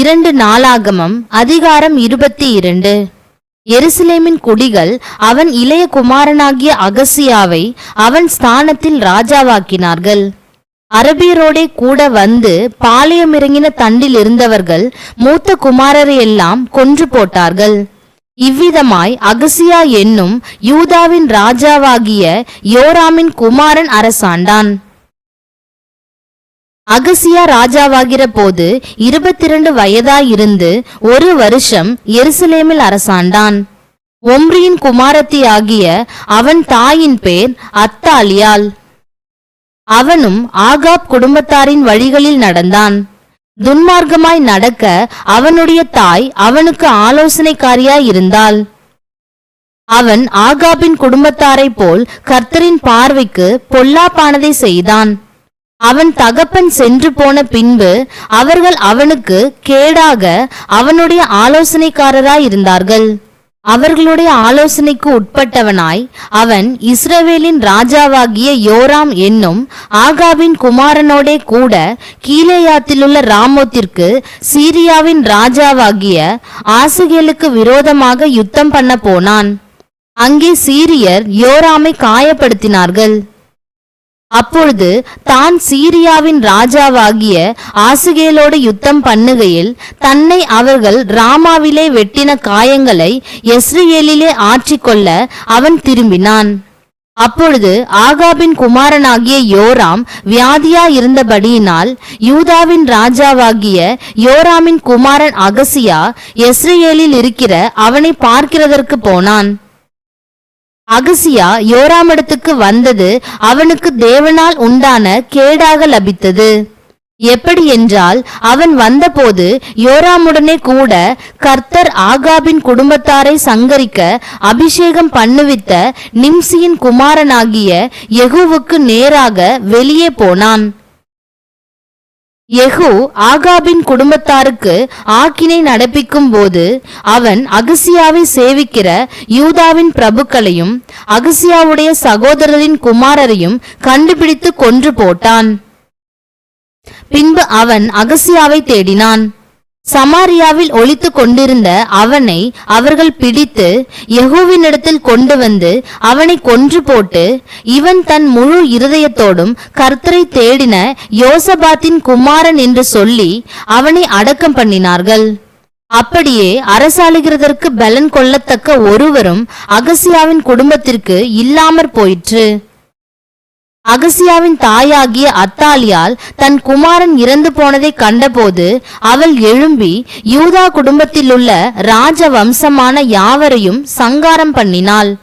இரண்டு நாளாகமம் அதிகாரம் இருபத்தி இரண்டு. எருசலேமின் குடிகள் அவன் இளைய குமாரனாகிய அகசியாவை அவன் ஸ்தானத்தில் ராஜாவாக்கினார்கள். அரபியரோடே கூட வந்து பாளையம் இறங்கின தண்டில் இருந்தவர்கள் மூத்த குமாரரை எல்லாம் கொன்று போட்டார்கள். இவ்விதமாய் அகசியா என்னும் யூதாவின் ராஜாவாகிய யோராமின் குமாரன் அரசாண்டான். அகசியா ராஜாவாகிற போது இருபத்தி இரண்டு வயதாயிருந்து ஒரு வருஷம் எருசலேமில் அரசாண்டான். ஒம்ரியின் குமாரத்தி ஆகிய அவன் தாயின் பேர் அத்தாலியால் அவனும் ஆகாப் குடும்பத்தாரின் வழிகளில் நடந்தான். துன்மார்க்கமாய் நடக்க அவனுடைய தாய் அவனுக்கு ஆலோசனைக்காரியாய் இருந்தாள். அவன் ஆகாபின் குடும்பத்தாரைப் போல் கர்த்தரின் பார்வைக்கு பொல்லாப்பானதை செய்தான். அவன் தகப்பன் சென்று போன பின்பு அவர்கள் அவனுக்கு கேடாக அவனுடைய ஆலோசனைக்காரராய் இருந்தார்கள். அவர்களுடைய ஆலோசனைக்கு உட்பட்டவனாய் அவன் இஸ்ரவேலின் ராஜாவாகிய யோராம் என்னும் ஆகாவின் குமாரனோடே கூட கீழேயாத்திலுள்ள ராமோத்திற்கு சீரியாவின் ராஜாவாகிய ஆசுகேலுக்கு விரோதமாக யுத்தம் பண்ண போனான். அங்கே சீரியர் யோராமை காயப்படுத்தினார்கள். அப்பொழுது தான் சீரியாவின் ராஜாவாகிய ஆசுகேலோடு யுத்தம் பண்ணுகையில் தன்னை அவர்கள் ராமாவிலே வெட்டின காயங்களை எஸ்ரியேலிலே ஆற்றிக்கொள்ள அவன் திரும்பினான். அப்பொழுது ஆகாபின் குமாரனாகிய யோராம் வியாதியா இருந்தபடியினால் யூதாவின் ராஜாவாகிய யோராமின் குமாரன் அகசியா எஸ்ரியேலில் இருக்கிற அவனை பார்க்கிறதற்கு போனான். அகசியா யோராமிடத்துக்கு வந்தது அவனுக்கு தேவனால் உண்டான கேடாக லபித்தது. எப்படி என்றால் அவன் வந்தபோது யோராமுடனே கூட கர்த்தர் ஆகாபின் குடும்பத்தாரை சங்கரிக்க அபிஷேகம் பண்ணுவித்த நிம்சியின் குமாரனாகிய யெகூவுக்கு நேராக வெளியே போனான். யெகூ ஆகாபின் குடும்பத்தாருக்கு ஆக்கினை நடப்பிக்கும் போது அவன் அகசியாவை சேவிக்கிற யூதாவின் பிரபுக்களையும் அகசியாவுடைய சகோதரரின் குமாரரையும் கண்டுபிடித்து கொன்று போட்டான். பின்பு அவன் அகசியாவை தேடினான். சமாரியாவில் ஒழித்து கொண்டிருந்த அவனை அவர்கள் பிடித்து யெகூவினிடத்தில் கொண்டு வந்து அவனை கொன்று போட்டு இவன் தன் முழு இருதயத்தோடும் கர்த்தரை தேடின யோசபாத்தின் குமாரன் என்று சொல்லி அவனை அடக்கம் பண்ணினார்கள். அப்படியே அரசாளுகிறதற்கு பலன் கொள்ளத்தக்க ஒருவரும் அகசியாவின் குடும்பத்திற்கு இல்லாமற் போயிற்று. அகசியாவின் தாயாகிய அத்தாலியால் தன் குமாரன் இறந்து போனதை கண்டபோது அவள் எழும்பி யூதா குடும்பத்திலுள்ள ராஜ வம்சமான யாவரையும் சங்காரம் பண்ணினாள்.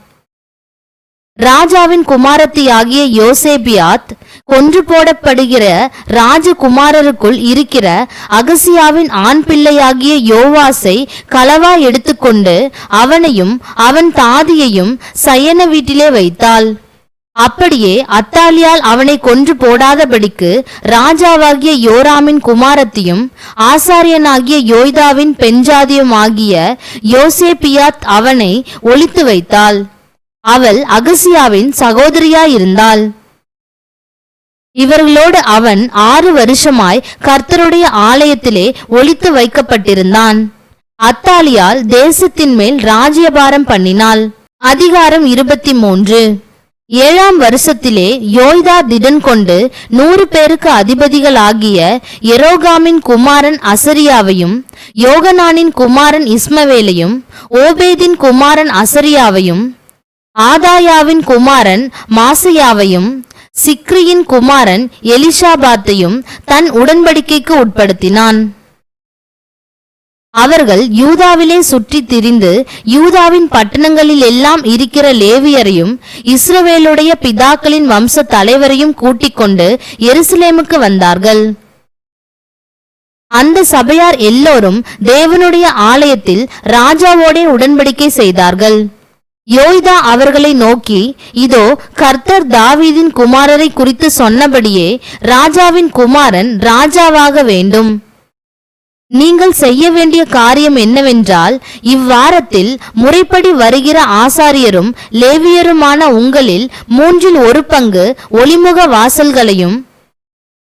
ராஜாவின் குமாரத்தியாகிய யோசேபியாத் கொன்று போடப்படுகிற ராஜகுமாரருக்குள் இருக்கிற அகசியாவின் ஆண் பிள்ளையாகிய யோவாசை களவா எடுத்துக்கொண்டு அவனையும் அவன் தாதியையும் சயன வீட்டிலே வைத்தாள். அப்படியே அத்தாலியால் அவனை கொன்று போடாதபடிக்கு ராஜாவாகிய யோராமின் குமாரத்தியும் ஆசாரியனாகிய யோய்தாவின் பெஞ்சாதியும் ஆகிய யோசேபியாத் அவனை ஒழித்து வைத்தாள். அவள் அகசியாவின் சகோதரியாயிருந்தாள். இவர்களோடு அவன் ஆறு வருஷமாய் கர்த்தருடைய ஆலயத்திலே ஒழித்து வைக்கப்பட்டிருந்தான். அத்தாலியால் தேசத்தின் மேல் ராஜ்யபாரம் பண்ணினாள். அதிகாரம் இருபத்தி மூன்று. ஏழாம் வருஷத்திலே யோய்தா திடன் கொண்டு நூறு பேருக்கு அதிபதிகளாகிய எரோகாமின் குமாரன் அசரியாவையும் யோகனானின் குமாரன் இஸ்மவேலையும் ஓபேதின் குமாரன் அசரியாவையும் ஆதாயாவின் குமாரன் மாசையாவையும் சிக்ரியின் குமாரன் எலிஷாபாத்தையும் தன் உடன்படிக்கைக்கு உட்படுத்தினான். அவர்கள் யூதாவிலே சுற்றி திரிந்து யூதாவின் பட்டணங்களில் எல்லாம் இருக்கிற லேவியரையும் இஸ்ரவேலுடைய பிதாக்களின் வம்ச தலைவரையும் கூட்டிக் கொண்டு எருசலேமுக்கு வந்தார்கள். அந்த சபையார் எல்லோரும் தேவனுடைய ஆலயத்தில் ராஜாவோடே உடன்படிக்கை செய்தார்கள். யோய்தா அவர்களை நோக்கி இதோ கர்த்தர் தாவீதின் குமாரரை குறித்து சொன்னபடியே ராஜாவின் குமாரன் ராஜாவாக வேண்டும். நீங்கள் செய்ய வேண்டிய காரியம் என்னவென்றால் இவ்வாரத்தில் முறைப்படி வருகிற ஆசாரியரும் லேவியருமான உங்களில் மூன்றில் ஒரு பங்கு ஒளிமுக வாசல்களையும்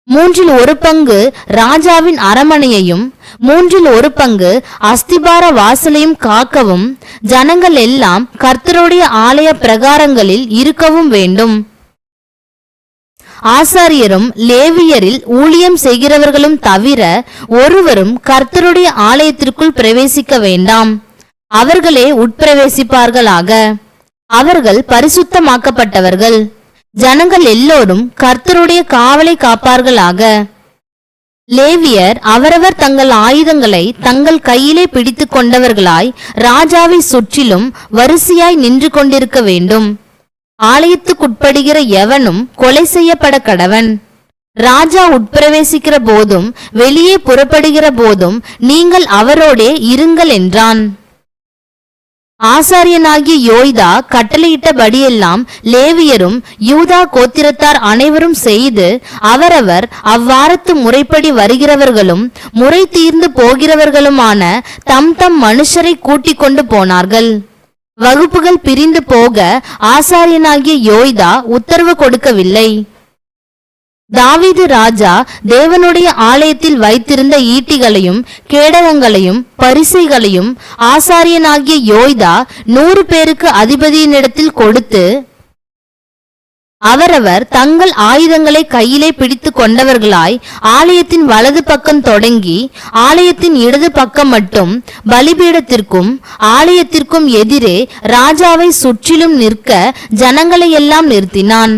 மூன்றில் ஒரு பங்கு ராஜாவின் அரமனையையும் மூன்றில் ஒரு பங்கு அஸ்திபார வாசலையும் காக்கவும் ஜனங்கள் எல்லாம் கர்த்தருடைய ஆலய பிரகாரங்களில் இருக்கவும் வேண்டும். ஆசாரியரும் லேவியரில் ஊழியம் செய்கிறவர்களும் தவிர ஒருவரும் கர்த்தருடைய ஆலயத்திற்குள் பிரவேசிக்க வேண்டாம். அவர்களே உட்பிரவேசிப்பார்களாக. அவர்கள் பரிசுத்தமாக்கப்பட்டவர்கள். ஜனங்கள் எல்லோரும் கர்த்தருடைய காவலை காப்பார்களாக. லேவியர் அவரவர் தங்கள் ஆயுதங்களை தங்கள் கையிலே பிடித்து கொண்டவர்களாய் ராஜாவை சுற்றிலும் வரிசையாய் நின்று கொண்டிருக்க வேண்டும். ஆலயத்துக்குட்படுகிற எவனும் கொலை செய்யப்பட கடவன். ராஜா உட்பிரவேசிக்கிற போதும் வெளியே புறப்படுகிற போதும் நீங்கள் அவரோடே இருங்கள் என்றான். ஆசாரியனாகிய யோய்தா கட்டளையிட்டபடியெல்லாம் லேவியரும் யூதா கோத்திரத்தார் அனைவரும் செய்து அவரவர் அவ்வாரத்து முறைப்படி வருகிறவர்களும் முறை தீர்ந்து போகிறவர்களுமான தம் தம் மனுஷரை கூட்டிக் கொண்டு போனார்கள். வகுப்புகள் பிரிந்து போக ஆசாரியனாகிய யோய்தா உத்தரவு கொடுக்கவில்லை. தாவீது ராஜா தேவனுடைய ஆலயத்தில் வைத்திருந்த ஈட்டிகளையும் கேடகங்களையும் பரிசைகளையும் ஆசாரியனாகிய யோய்தா நூறு பேருக்கு அதிபதியினிடத்தில் கொடுத்து அவரவர் தங்கள் ஆயுதங்களை கையிலே பிடித்து கொண்டவர்களாய் ஆலயத்தின் வலது பக்கம் தொடங்கி ஆலயத்தின் இடது பக்கம் மட்டும் பலிபீடத்திற்கும் ஆலயத்திற்கும் எதிரே ராஜாவை சுற்றிலும் நிற்க ஜனங்களை எல்லாம் நிறுத்தினான்.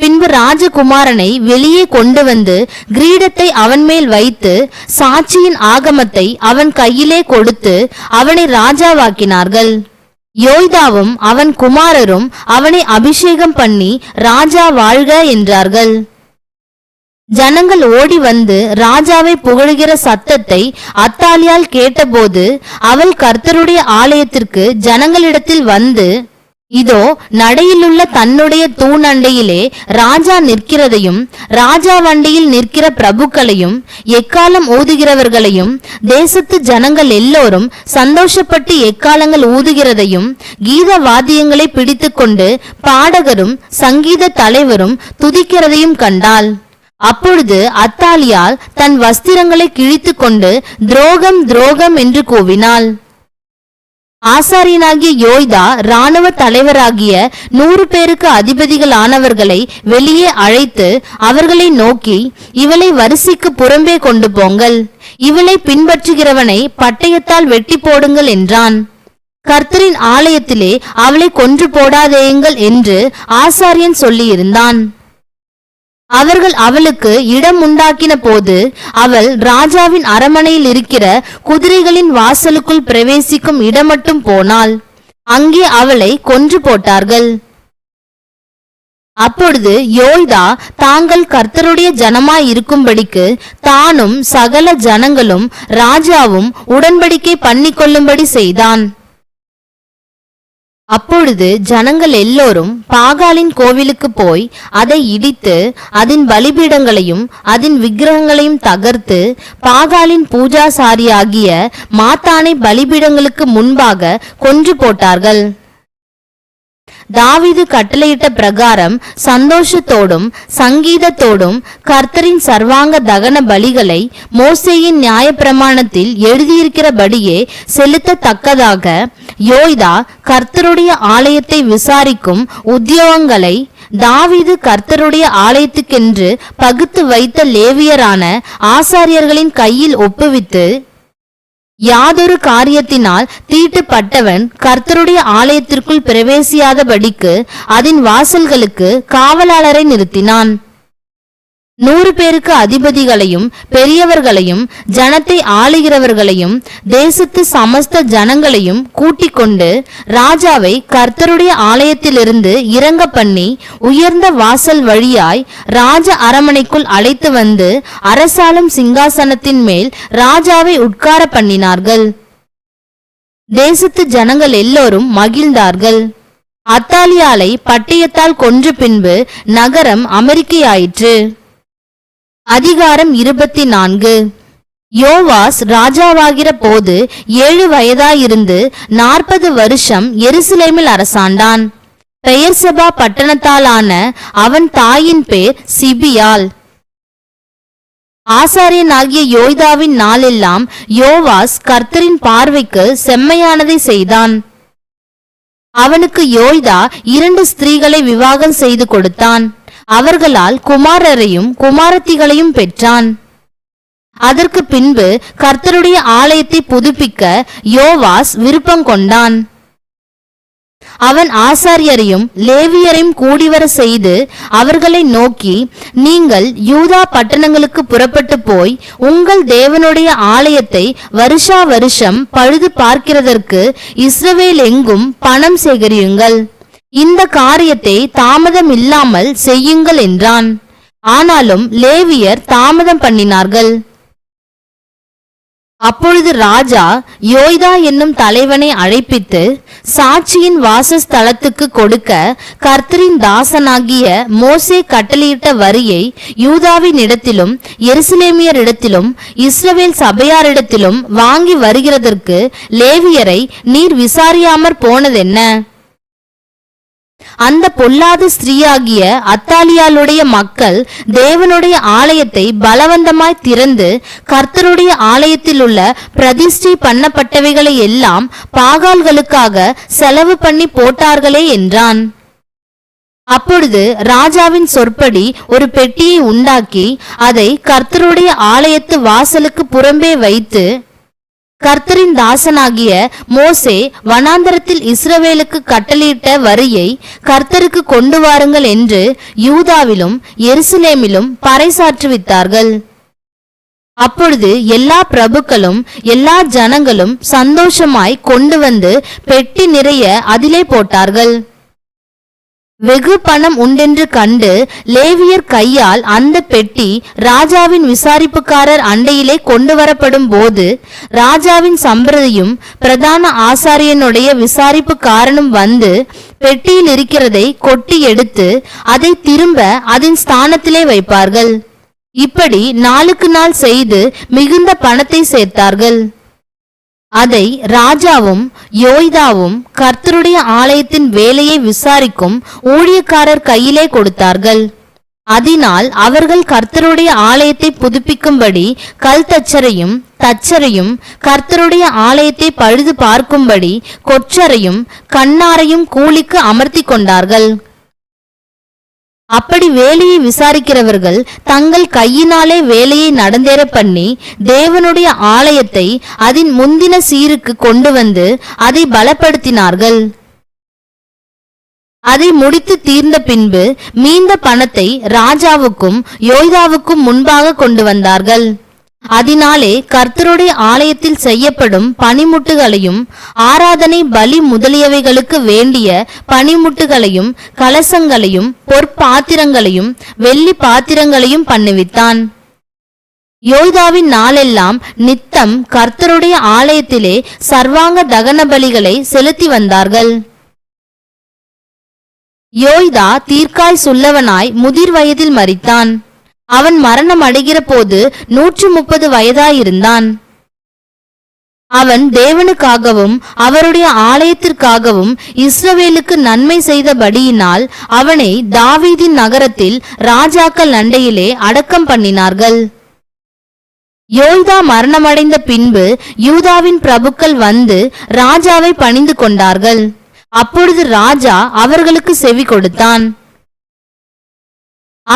பின்பு ராஜகுமாரனை வெளியே கொண்டு வந்து கிரீடத்தை அவன் மேல் வைத்து சாட்சியின் ஆகமத்தை அவன் கையிலே கொடுத்து அவனை ராஜாவாக்கினார்கள். யோய்தாவும் அவன் குமாரரும் அவனை அபிஷேகம் பண்ணி ராஜா வாழ்க என்றார்கள். ஜனங்கள் ஓடி வந்து ராஜாவை புகழுகிற சத்தத்தை அத்தாலியால் கேட்டபோது அவள் கர்த்தருடைய ஆலயத்திற்கு ஜனங்களிடத்தில் வந்து இதோ நடையிலுள்ள தன்னுடைய தூண் அண்டையிலே ராஜா நிற்கிறதையும் ராஜா வண்டியில் நிற்கிற பிரபுக்களையும் எக்காலம் ஊதுகிறவர்களையும் தேசத்து ஜனங்கள் எல்லோரும் சந்தோஷப்பட்டு எக்காலங்கள் ஊதுகிறதையும் கீத வாத்தியங்களை பிடித்துக்கொண்டு பாடகரும் சங்கீத தலைவரும் துதிக்கிறதையும் கண்டாள். அப்பொழுது அத்தாலியால் தன் வஸ்திரங்களை கிழித்து கொண்டு துரோகம் துரோகம் என்று கூவினாள். ஆசாரியனாகிய யோய்தா இராணுவ தலைவராகிய நூறு பேருக்கு அதிபதிகள் ஆனவர்களை வெளியே அழைத்து அவர்களை நோக்கி இவளை வரிசைக்கு புறம்பே கொண்டு போங்கள். இவளை பின்பற்றுகிறவனை பட்டயத்தால் வெட்டி போடுங்கள் என்றான். கர்த்தரின் ஆலயத்திலே அவளை கொன்று போடாதேயுங்கள் என்று ஆசாரியன் சொல்லியிருந்தான். அவர்கள் அவளுக்கு இடம் உண்டாக்கின போது அவள் ராஜாவின் அரமனையில் இருக்கிற குதிரைகளின் வாசலுக்குள் பிரவேசிக்கும் இடம் மட்டும் போனாள். அங்கே அவளை கொன்று போட்டார்கள். அப்பொழுது யோய்தா தாங்கள் கர்த்தருடைய ஜனமாய் இருக்கும்படிக்கு தானும் சகல ஜனங்களும் ராஜாவும் உடன்படிக்கை பண்ணிக்கொள்ளும்படி செய்தான். அப்பொழுது ஜனங்கள் எல்லோரும் பாகாலின் கோவிலுக்கு போய் அதை இடித்து அதன் பலிபீடங்களையும் அதன் விக்கிரகங்களையும் தகர்த்து பாகாலின் பூஜாசாரியாகிய மாத்தானை பலிபீடங்களுக்கு முன்பாக கொன்று போட்டார்கள். தாவீது கட்டளையிட்ட பிரகாரம் சந்தோஷத்தோடும் சங்கீதத்தோடும் கர்த்தரின் சர்வாங்க தகன பலிகளை மோசேயின் நியாயப்பிரமாணத்தில் எழுதியிருக்கிறபடியே செலுத்தத்தக்கதாக யோய்தா கர்த்தருடைய ஆலயத்தை விசாரிக்கும் உத்தியோகங்களை தாவிது கர்த்தருடைய ஆலயத்துக்கென்று பகுத்து வைத்த லேவியரான ஆசாரியர்களின் கையில் ஒப்புவித்து யாதொரு காரியத்தினால் தீட்டுப்பட்டவன் கர்த்தருடைய ஆலயத்திற்குள் பிரவேசியாதபடிக்கு அதன் வாசல்களுக்கு காவலாளரை நிறுத்தினான். நூறு பேருக்கு அதிபதிகளையும் பெரியவர்களையும் ஜனத்தை ஆளுகிறவர்களையும் தேசத்து சமஸ்த ஜனங்களையும் கூட்டிக் கொண்டு ராஜாவை கர்த்தருடைய ஆலயத்திலிருந்து இறங்க பண்ணி உயர்ந்த வாசல் வழியாய் ராஜ அரமனைக்குள் அழைத்து வந்து அரசாளும் சிங்காசனத்தின் மேல் ராஜாவை உட்கார பண்ணினார்கள். தேசத்து ஜனங்கள் எல்லோரும் மகிழ்ந்தார்கள். அத்தாலியாலை பட்டயத்தால் கொன்ற பின்பு நகரம் அமெரிக்கையாயிற்று. அதிகாரம் இருபத்தி நான்கு யோவாஸ் ராஜாவாகிற போது ஏழு வயதாயிருந்து நாற்பது வருஷம் எருசலேமில் அரசாண்டான். பெயர் சபா பட்டணத்தாலான அவன் தாயின் பேர் சிபியால் ஆசாரியனாகிய யோய்தாவின் நாளெல்லாம் யோவாஸ் கர்த்தரின் பார்வைக்கு செம்மையானதை செய்தான். அவனுக்கு யோய்தா இரண்டு ஸ்திரீகளை விவாகம் செய்து கொடுத்தான். அவர்களால் குமாரரையும் குமாரத்திகளையும் பெற்றான். அதற்கு பின்பு கர்த்தருடைய ஆலயத்தை புதுப்பிக்க யோவாஸ் விருப்பம் கொண்டான். அவன் ஆசாரியரையும் லேவியரையும் கூடிவர செய்து அவர்களை நோக்கி நீங்கள் யூதா பட்டணங்களுக்கு புறப்பட்டு போய் உங்கள் தேவனுடைய ஆலயத்தை வருஷா வருஷம் பழுது பார்க்கிறதற்கு இஸ்ரவேல் எங்கும் பணம் சேகரியுங்கள். இந்த காரியத்தை தாமதம் இல்லாமல் செய்யுங்கள் என்றான். ஆனாலும் லேவியர் தாமதம் பண்ணினார்கள். அப்பொழுது ராஜா யோய்தா என்னும் தலைவனை அழைப்பித்து சாட்சியின் வாசஸ்தலத்துக்கு கொடுக்க கர்த்தரின் தாசனாகிய மோசே கட்டளையிட்ட வரியை யூதாவின் இடத்திலும் எருசலேமியரிடத்திலும் இஸ்ரவேல் சபையாரிடத்திலும் வாங்கி வருகிறதற்கு லேவியரை நீர் விசாரியாமற் போனதென்ன? அந்த பொல்லாத ஸ்திரீயாகிய அத்தாலியாளுடைய மக்கள் தேவனுடைய ஆலயத்தை பலவந்தமாய் திறந்து கர்த்தருடைய ஆலயத்தில் உள்ள பிரதிஷ்டை பண்ணப்பட்டவைகளை எல்லாம் பாகால்களுக்காக செலவு பண்ணி போட்டார்களே என்றான். அப்பொழுது ராஜாவின் சொற்படி ஒரு பெட்டியை உண்டாக்கி அதை கர்த்தருடைய ஆலயத்து வாசலுக்கு புறம்பே வைத்து கர்த்தரின் தாசனாகிய மோசே வனாந்தரத்தில் இஸ்ரவேலுக்கு கட்டளையிட்ட வரியை கர்த்தருக்கு கொண்டு வாருங்கள் என்று யூதாவிலும் எருசலேமிலும் பறைசாற்றுவித்தார்கள் அப்பொழுது எல்லா பிரபுக்களும் எல்லா ஜனங்களும் சந்தோஷமாய் கொண்டு வந்து பெட்டி நிறைய அதிலே போட்டார்கள். வெகு பணம் உண்டென்று கண்டு லேவியர் கையால் அந்த பெட்டி ராஜாவின் விசாரிப்புக்காரர் அண்டையிலே கொண்டு வரப்படும் போது ராஜாவின் சம்பிரதியும் பிரதான ஆசாரியனுடைய விசாரிப்புக்காரனும் வந்து பெட்டியில் இருக்கிறதை கொட்டி எடுத்து அதை திரும்ப அதன் ஸ்தானத்திலே வைப்பார்கள். இப்படி நாளுக்கு நாள் செய்து மிகுந்த பணத்தை சேர்த்தார்கள். அதை ராஜாவும் யோய்தாவும் கர்த்தருடைய ஆலயத்தின் வேலையை விசாரிக்கும் ஊழியக்காரர் கையிலே கொடுத்தார்கள். அதனால் அவர்கள் கர்த்தருடைய ஆலயத்தை புதுப்பிக்கும்படி கல் தச்சரையும் தச்சரையும் கர்த்தருடைய ஆலயத்தை பழுது பார்க்கும்படி கொற்றரையும் கண்ணாரையும் கூலிக்கு அமர்த்தி கொண்டார்கள். அப்படி வேலையை விசாரிக்கிறவர்கள் தங்கள் கையினாலே வேலையை நடந்தேற பண்ணி தேவனுடைய ஆலயத்தை அதன் முந்தின சீருக்கு கொண்டு வந்து அதை பலப்படுத்தினார்கள். அதை முடித்து தீர்ந்த பின்பு மீந்த பணத்தை ராஜாவுக்கும் யோய்தாவுக்கும் முன்பாக கொண்டு வந்தார்கள். அதனாலே கர்த்தருடைய ஆலயத்தில் செய்யப்படும் பனிமுட்டுகளையும் ஆராதனை பலி முதலியவைகளுக்கு வேண்டிய பனிமுட்டுகளையும் கலசங்களையும் பொற்பாத்திரங்களையும் வெள்ளி பாத்திரங்களையும் பண்ணுவித்தான். யோய்தாவின் நாளெல்லாம் நித்தம் கர்த்தருடைய ஆலயத்திலே சர்வாங்க தகன பலிகளை செலுத்தி வந்தார்கள். யோய்தா தீர்க்காய் சுல்லவனாய் முதிர் வயதில் மறித்தான் அவன் மரணம் அடைகிற போது நூற்று முப்பது வயதாயிருந்தான். அவன் தேவனுக்காகவும் அவருடைய ஆலயத்திற்காகவும் இஸ்ரவேலுக்கு நன்மை செய்தபடியினால் அவனை தாவீதின் நகரத்தில் ராஜாக்கள் நண்டையிலே அடக்கம் பண்ணினார்கள். யோய்தா மரணமடைந்த பின்பு யூதாவின் பிரபுக்கள் வந்து ராஜாவை பணிந்து கொண்டார்கள். அப்பொழுது ராஜா அவர்களுக்கு செவி கொடுத்தான்.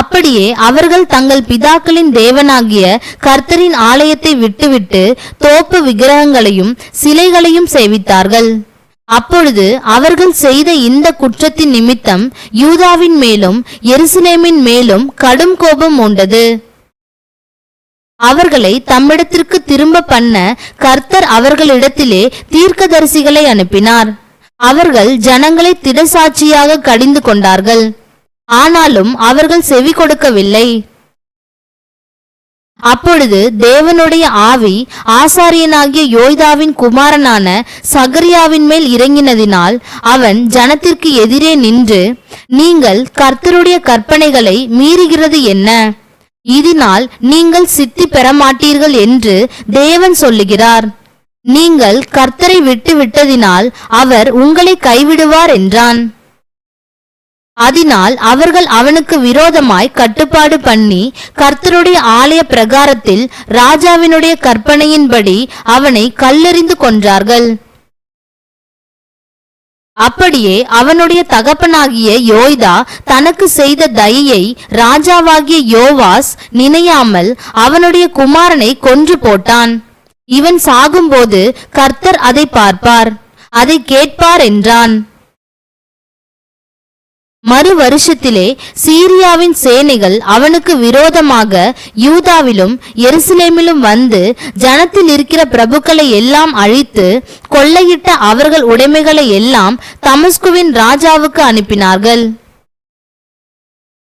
அப்படியே அவர்கள் தங்கள் பிதாக்களின் தேவனாகிய கர்த்தரின் ஆலயத்தை விட்டுவிட்டு தோப்பு விக்கிரகங்களையும் சிலைகளையும் சேவித்தார்கள். அப்பொழுது அவர்கள் செய்த இந்த குற்றத்தின் நிமித்தம் யூதாவின் மேலும் எருசலேமின் மேலும் கடும் கோபம் உண்டது அவர்களை தம்மிடத்திற்கு திரும்ப பண்ண கர்த்தர் அவர்களிடத்திலே தீர்க்கதரிசிகளை அனுப்பினார். அவர்கள் ஜனங்களை திடசாட்சியாக கடிந்து கொண்டார்கள். ஆனாலும் அவர்கள் செவி கொடுக்கவில்லை. அப்பொழுது தேவனுடைய ஆவி ஆசாரியனாகிய யோய்தாவின் குமாரனான சகரியாவின் மேல் இறங்கினதினால் அவன் ஜனத்திற்கு எதிரே நின்று நீங்கள் கர்த்தருடைய கற்பனைகளை மீறுகிறது என்ன? இதனால் நீங்கள் சித்தி பெறமாட்டீர்கள் என்று தேவன் சொல்லுகிறார். நீங்கள் கர்த்தரை விட்டு விட்டதினால் அவர் உங்களை கைவிடுவார் என்றான். அதனால் அவர்கள் அவனுக்கு விரோதமாய் கட்டுப்பாடு பண்ணி கர்த்தருடைய ஆலய பிரகாரத்தில் ராஜாவினுடைய கற்பனையின்படி அவனை கல்லெறிந்து கொன்றார்கள் அப்படியே அவனுடைய தகப்பனாகிய யோய்தா தனக்கு செய்த தயையை ராஜாவாகிய யோவாஸ் நினையாமல் அவனுடைய குமாரனை கொன்று போட்டான் இவன் சாகும்போது கர்த்தர் அதை பார்ப்பார் அதை கேட்பார் என்றான் மறு வருஷத்திலே சீரியாவின் சேனைகள் அவனுக்கு விரோதமாக யூதாவிலும் எருசலேமிலும் வந்து ஜனத்தில் இருக்கிற பிரபுக்களை எல்லாம் அழித்து கொள்ளையிட்ட அவர்கள் உடைமைகளை எல்லாம் தமஸ்குவின் ராஜாவுக்கு அனுப்பினார்கள்.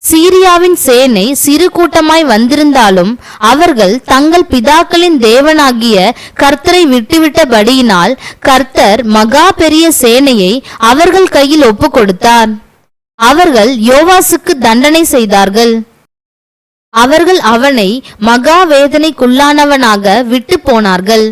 சீரியாவின் சேனை சிறு கூட்டமாய் வந்திருந்தாலும் அவர்கள் தங்கள் பிதாக்களின் தேவனாகிய கர்த்தரை விட்டுவிட்டபடியினால் கர்த்தர் மகா பெரிய சேனையை அவர்கள் கையில் ஒப்புக் கொடுத்தார் அவர்கள் யோவாசுக்கு தண்டனை செய்தார்கள். அவர்கள் அவனை மகா வேதனைக்குள்ளானவனாக விட்டு போனார்கள்.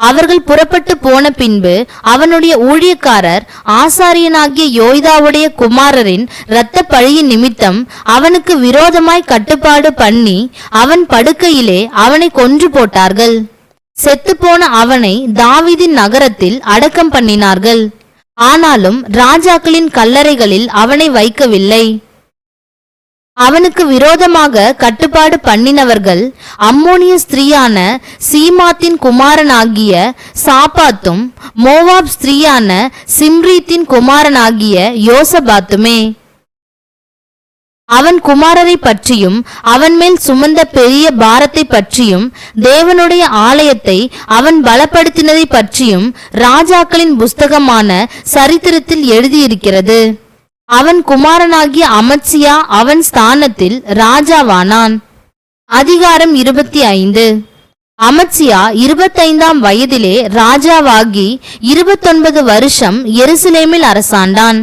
அவர்கள் புறப்பட்டு போன பின்பு அவனுடைய ஊழியக்காரர் ஆசாரியனாகிய யோய்தாவுடைய குமாரரின் இரத்த பழியின் நிமித்தம் அவனுக்கு விரோதமாய் கட்டுப்பாடு பண்ணி அவன் படுக்கையிலே அவனை கொன்று போட்டார்கள். செத்துப்போன அவனை தாவிதின் நகரத்தில் அடக்கம் பண்ணினார்கள். ஆனாலும் ராஜாக்களின் கல்லறைகளில் அவனை வைக்கவில்லை. அவனுக்கு விரோதமாக கட்டுப்பாடு பண்ணினவர்கள் அம்மோனிய ஸ்திரீயான சீமாத்தின் குமாரனாகிய சாப்பாத்தும் மோவாப் ஸ்திரீயான சிம்ரீத்தின் குமாரனாகிய யோசபாத்துமே. அவன் குமாரரை பற்றியும் அவன் மேல் சுமந்த பெரிய பாரத்தை பற்றியும் தேவனுடைய ஆலயத்தை அவன் பலப்படுத்தினதை பற்றியும் ராஜாக்களின் புஸ்தகமான சரித்திரத்தில் எழுதியிருக்கிறது. அவன் குமாரனாகிய அமத்சியா அவன் ஸ்தானத்தில் ராஜாவானான். அதிகாரம் இருபத்தி ஐந்து. அமத்சியா இருபத்தைந்தாம் வயதிலே ராஜாவாகி இருபத்தொன்பது வருஷம் எருசலேமில் அரசாண்டான்.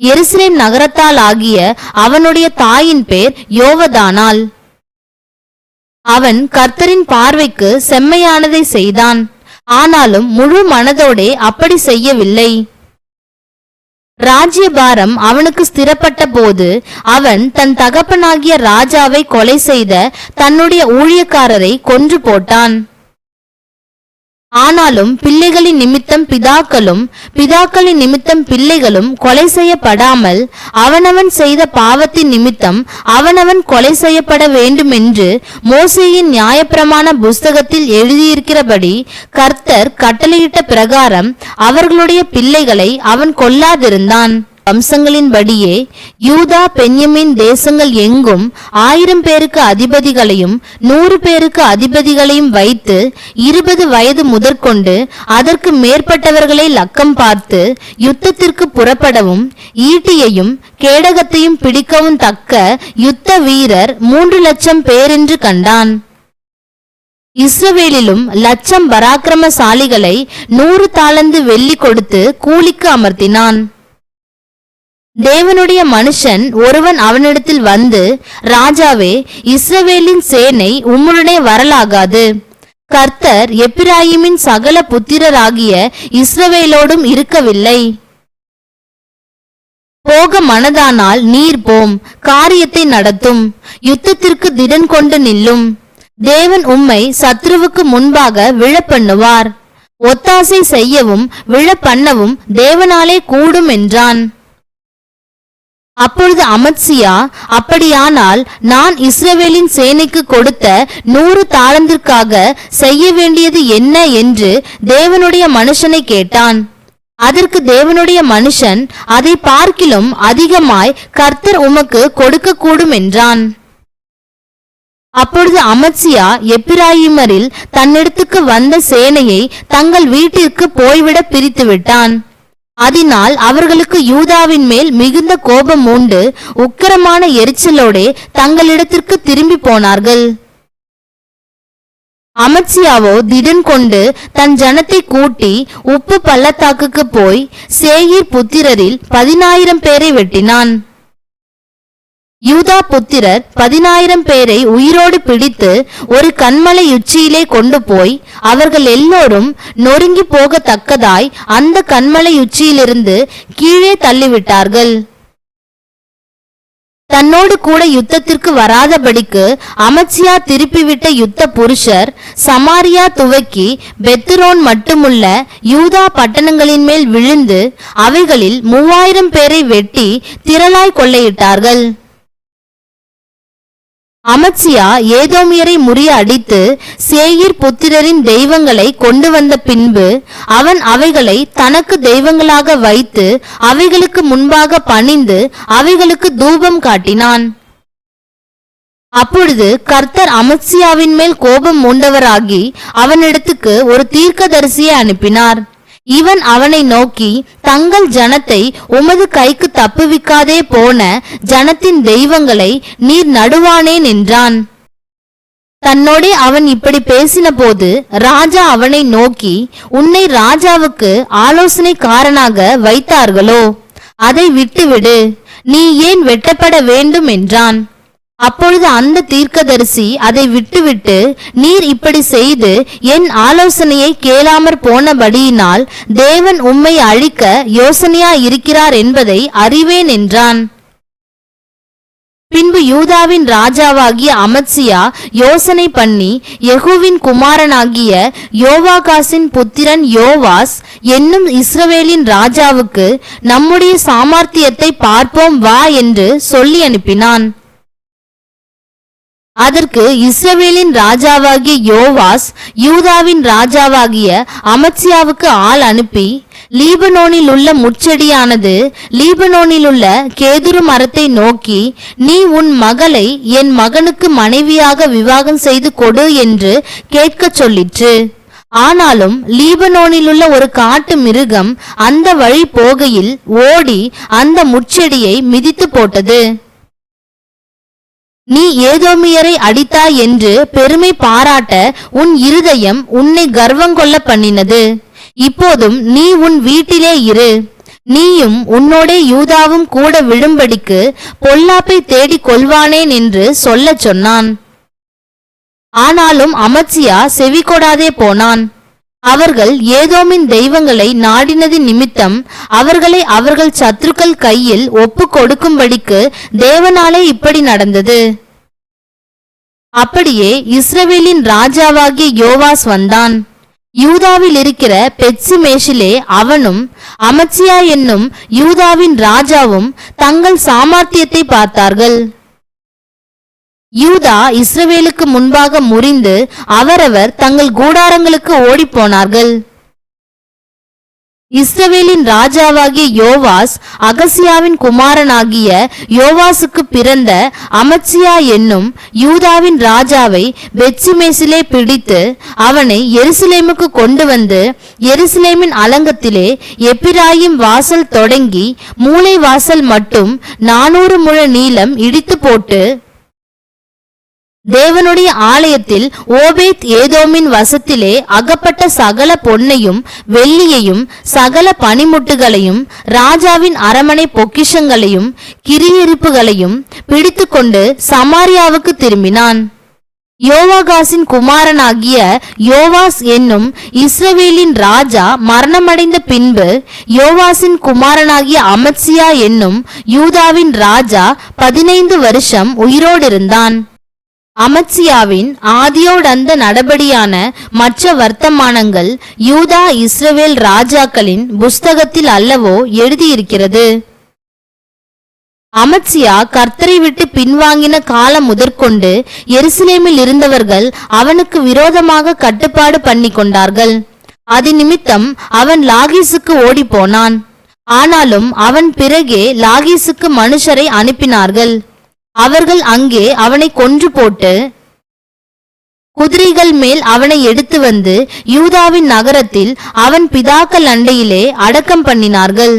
எருசலேம் நகரத்தால் ஆகிய அவனுடைய தாயின் பேர் யோவதானாள் அவன் கர்த்தரின் பார்வைக்கு செம்மையானதை செய்தான். ஆனாலும் முழு மனதோடே அப்படி செய்யவில்லை. ராஜ்யபாரம் அவனுக்கு ஸ்திரப்பட்ட போது அவன் தன் தகப்பனாகிய ராஜாவை கொலை செய்த தன்னுடைய ஊழியக்காரரை கொன்று போட்டான். ஆனாலும் பிள்ளைகளின் நிமித்தம் பிதாக்களும் பிதாக்களின் நிமித்தம் பிள்ளைகளும் கொலை செய்யப்படாமல் அவனவன் செய்த பாவத்தின் நிமித்தம் அவனவன் கொலை செய்யப்பட வேண்டும் என்று மோசையின் நியாயப்பிரமாண புஸ்தகத்தில் எழுதியிருக்கிறபடி கர்த்தர் கட்டளையிட்ட பிரகாரம் அவர்களுடைய பிள்ளைகளை அவன் கொல்லாதிருந்தான். வம்சங்களின்படியே யூதா பென்யமின் தேசங்கள் எங்கும் ஆயிரம் பேருக்கு அதிபதிகளையும் நூறு பேருக்கு அதிபதிகளையும் வைத்து இருபது வயது முதற்கொண்டு அதற்கு மேற்பட்டவர்களை லக்கம் பார்த்து யுத்தத்திற்கு புறப்படவும் ஈட்டியையும் கேடகத்தையும் பிடிக்கவும் தக்க யுத்த வீரர் மூன்று லட்சம் பேரென்று கண்டான். இஸ்ரவேலிலும் லட்சம் பராக்கிரமசாலிகளை நூறு தாளந்து வெள்ளி கொடுத்து கூலிக்கு அமர்த்தினான். தேவனுடைய மனுஷன் ஒருவன் அவனிடத்தில் வந்து ராஜாவே இஸ்ரவேலின் சேனை உம்முடனே வரலாகாது. கர்த்தர் எப்பிராயிமின் சகல புத்திரராகிய இஸ்ரவேலோடும் இருக்கவில்லை. போக மனதானால் நீர் போம் காரியத்தை நடத்தும் யுத்தத்திற்கு திடன் கொண்டு நில்லும். தேவன் உம்மை சத்ருவுக்கு முன்பாக விழப்பண்ணுவார். ஒத்தாசை செய்யவும் விழப்பண்ணவும் தேவனாலே கூடும் என்றான். அப்பொழுது அமத்சியா அப்படியானால் நான் இஸ்ரவேலின் சேனைக்கு கொடுத்த நூறு தாளந்திற்காக செய்ய வேண்டியது என்ன? என்று தேவனுடைய மனுஷனை கேட்டான். அதற்கு தேவனுடைய மனுஷன் அதை பார்க்கிலும் அதிகமாய் கர்த்தர் உமக்கு கொடுக்கக்கூடும் என்றான். அப்பொழுது அமத்சியா எப்பிராயிமரில் தன்னிடத்துக்கு வந்த சேனையை தங்கள் வீட்டிற்கு போய்விட பிரித்து விட்டான் அதனால் அவர்களுக்கு யூதாவின் மேல் மிகுந்த கோபம் உண்டு. உக்கிரமான எரிச்சலோடே தங்களிடத்திற்கு திரும்பி போனார்கள். அமத்சியாவோ திடன் கொண்டு தன் ஜனத்தை கூட்டி உப்பு பள்ளத்தாக்குக்கு போய் சேயிர் புத்திரரில் பதினாயிரம் பேரை வெட்டினான். யூதா புத்திரர் பதினாயிரம் பேரை உயிரோடு பிடித்து ஒரு கண்மலை உச்சியிலே கொண்டு போய் அவர்கள் எல்லோரும் நொறுங்கி போகத்தக்கதாய் அந்த கண்மலை உச்சியிலிருந்து கீழே தள்ளிவிட்டார்கள். தன்னோடு கூட யுத்தத்திற்கு வராதபடிக்கு அமச்சியா திருப்பிவிட்ட யுத்த புருஷர் சமாரியா துவக்கி பெத்துரோன் மட்டுமுள்ள யூதா பட்டணங்களின் மேல் விழுந்து அவைகளில் மூவாயிரம் பேரை வெட்டி திரளாய் கொள்ளையிட்டார்கள். அமத்சியா ஏதோமியரை முறியடித்து சேயிர் புத்திரரின் தெய்வங்களை கொண்டு வந்த பின்பு அவன் அவைகளை தனக்கு தெய்வங்களாக வைத்து அவைகளுக்கு முன்பாக பணிந்து அவைகளுக்கு தூபம் காட்டினான். அப்பொழுது கர்த்தர் அமத்சியாவின் மேல் கோபம் மூண்டவராகி அவனிடத்துக்கு ஒரு தீர்க்கதரிசியை அனுப்பினார். இவன் அவனை நோக்கி தங்கள் ஜனத்தை உமது கைக்கு தப்புவிக்காதே போன ஜனத்தின் தெய்வங்களை நீர் நடுவானேன் என்றான். தன்னோடே அவன் இப்படி பேசின போது ராஜா அவனை நோக்கி உன்னை ராஜாவுக்கு ஆலோசனைக்காரனாக வைத்தார்களோ? அதை விட்டுவிடு. நீ ஏன் வெட்டப்பட வேண்டும்? என்றான். அப்பொழுது அந்த தீர்க்கதரிசி அதை விட்டுவிட்டு நீர் இப்படி செய்து என் ஆலோசனையை கேளாமற் போனபடியினால் தேவன் உம்மை அழிக்க யோசனையா இருக்கிறார் என்பதை அறிவேன் என்றான். பின்பு யூதாவின் ராஜாவாகிய அமத்சியா யோசனை பண்ணி யெகூவின் குமாரனாகிய யோவாகாசின் புத்திரன் யோவாஸ் என்னும் இஸ்ரவேலின் ராஜாவுக்கு நம்முடைய சாமர்த்தியத்தை பார்ப்போம் வா என்று சொல்லி அனுப்பினான். அதற்கு இஸ்ரவேலின் ராஜாவாகிய யோவாஸ் யூதாவின் ராஜாவாகிய அமத்சியாவுக்கு ஆள் அனுப்பி லீபனோனில் உள்ள முச்செடியானது லீபனோனில் உள்ள கேதுரு மரத்தை நோக்கி நீ உன் மகளை என் மகனுக்கு மனைவியாக விவாகம் செய்து கொடு என்று கேட்கச் சொல்லிற்று. ஆனாலும் லீபனோனில் உள்ள ஒரு காட்டு மிருகம் அந்த வழி போகையில் ஓடி அந்த முச்செடியை மிதித்து போட்டது. நீ ஏதோமியரை அடித்தாய் என்று பெருமை பாராட்ட உன் இருதயம் உன்னை கர்வங்கொள்ள பண்ணினது. இப்போதும் நீ உன் வீட்டிலே இரு. நீயும் உன்னோடே யூதாவும் கூட விழும்படிக்கு பொல்லாப்பை தேடிக் கொள்வானேன் என்று சொல்லச் சொன்னான். ஆனாலும் அமத்சியா செவிகொடாதே போனான். அவர்கள் ஏதோமின் தெய்வங்களை நாடினதின் நிமித்தம் அவர்களை அவர்கள் சத்துருக்கள் கையில் ஒப்பு கொடுக்கும்படிக்கு தேவனாலே இப்படி நடந்தது. அப்படியே இஸ்ரவேலின் ராஜாவாகிய யோவாஸ் வந்தான். யூதாவில் இருக்கிற பெட்சிமேஷிலே அவனும் அமத்சியா என்னும் யூதாவின் ராஜாவும் தங்கள் சாமர்த்தியத்தை பார்த்தார்கள். யூதா இஸ்ரவேலுக்கு முன்பாக முறிந்து அவரவர் தங்கள் கூடாரங்களுக்கு ஓடிப்போனார்கள். இஸ்ரவேலின் ராஜாவாகிய யோவாஸ் அகசியாவின் குமாரனாகிய யோவாசுக்கு பிறந்த அமத்சியா என்னும் யூதாவின் ராஜாவை பெட்சிமேசிலே பிடித்து அவனை எருசலேமுக்கு கொண்டு வந்து எருசலேமின் அலங்கத்திலே எப்பிராயிம் வாசல் தொடங்கி மூளை வாசல் மட்டும் நானூறு முழ நீளம் இடித்து போட்டு தேவனுடைய ஆலயத்தில் ஓபேத் ஏதோமின் வசத்திலே அகப்பட்ட சகல பொன்னையும் வெள்ளியையும் சகல பனிமுட்டுகளையும் ராஜாவின் அரமனை பொக்கிஷங்களையும் கிரியிருப்புகளையும் பிடித்துக்கொண்டு சமாரியாவுக்கு திரும்பினான். யோவாகாசின் குமாரனாகிய யோவாஸ் என்னும் இஸ்ரவேலின் ராஜா மரணமடைந்த பின்பு யோவாசின் குமாரனாகிய அமத்சியா என்னும் யூதாவின் ராஜா பதினைந்து வருஷம் உயிரோடிருந்தான். அமத்சியாவின் ஆதியோடந்த நடபடியான மற்ற வர்த்தமானங்கள் யூதா இஸ்ரவேல் ராஜாக்களின் புஸ்தகத்தில் அல்லவோ எழுதியிருக்கிறது. அமத்சியா கர்த்தரை விட்டு பின்வாங்கின காலம் முதற்கொண்டு எருசலேமில் இருந்தவர்கள் அவனுக்கு விரோதமாக கட்டுப்பாடு பண்ணி கொண்டார்கள் அது நிமித்தம் அவன் லாகீசுக்கு ஓடிப்போனான். ஆனாலும் அவன் பிறகே லாகீசுக்கு மனுஷரை அனுப்பினார்கள். அவர்கள் அங்கே அவனை கொன்று போட்டு குதிரைகள் மேல் அவனை எடுத்து வந்து யூதாவின் நகரத்தில் அவன் பிதாக்கள் அண்டையிலே அடக்கம் பண்ணினார்கள்.